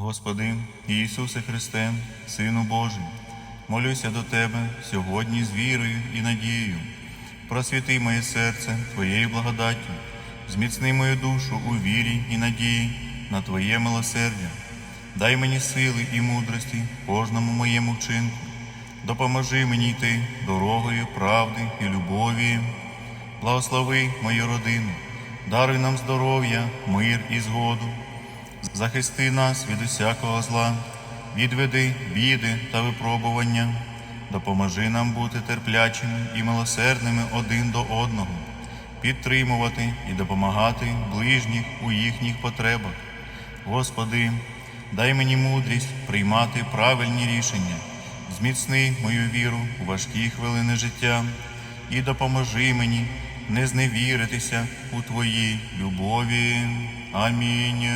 Господи Ісусе Христе, Сину Божий, молюся до Тебе сьогодні з вірою і надією. Просвіти моє серце Твоєю благодаттю, зміцни мою душу у вірі і надії на Твоє милосердя. Дай мені сили і мудрості кожному моєму вчинку. Допоможи мені йти дорогою правди і любові. Благослови мою родину, даруй нам здоров'я, мир і згоду. Захисти нас від усякого зла, відведи біди та випробування, допоможи нам бути терплячими і милосердними один до одного, підтримувати і допомагати ближніх у їхніх потребах. Господи, дай мені мудрість приймати правильні рішення, зміцни мою віру у важкі хвилини життя і допоможи мені не зневіритися у Твоїй любові. Амінь.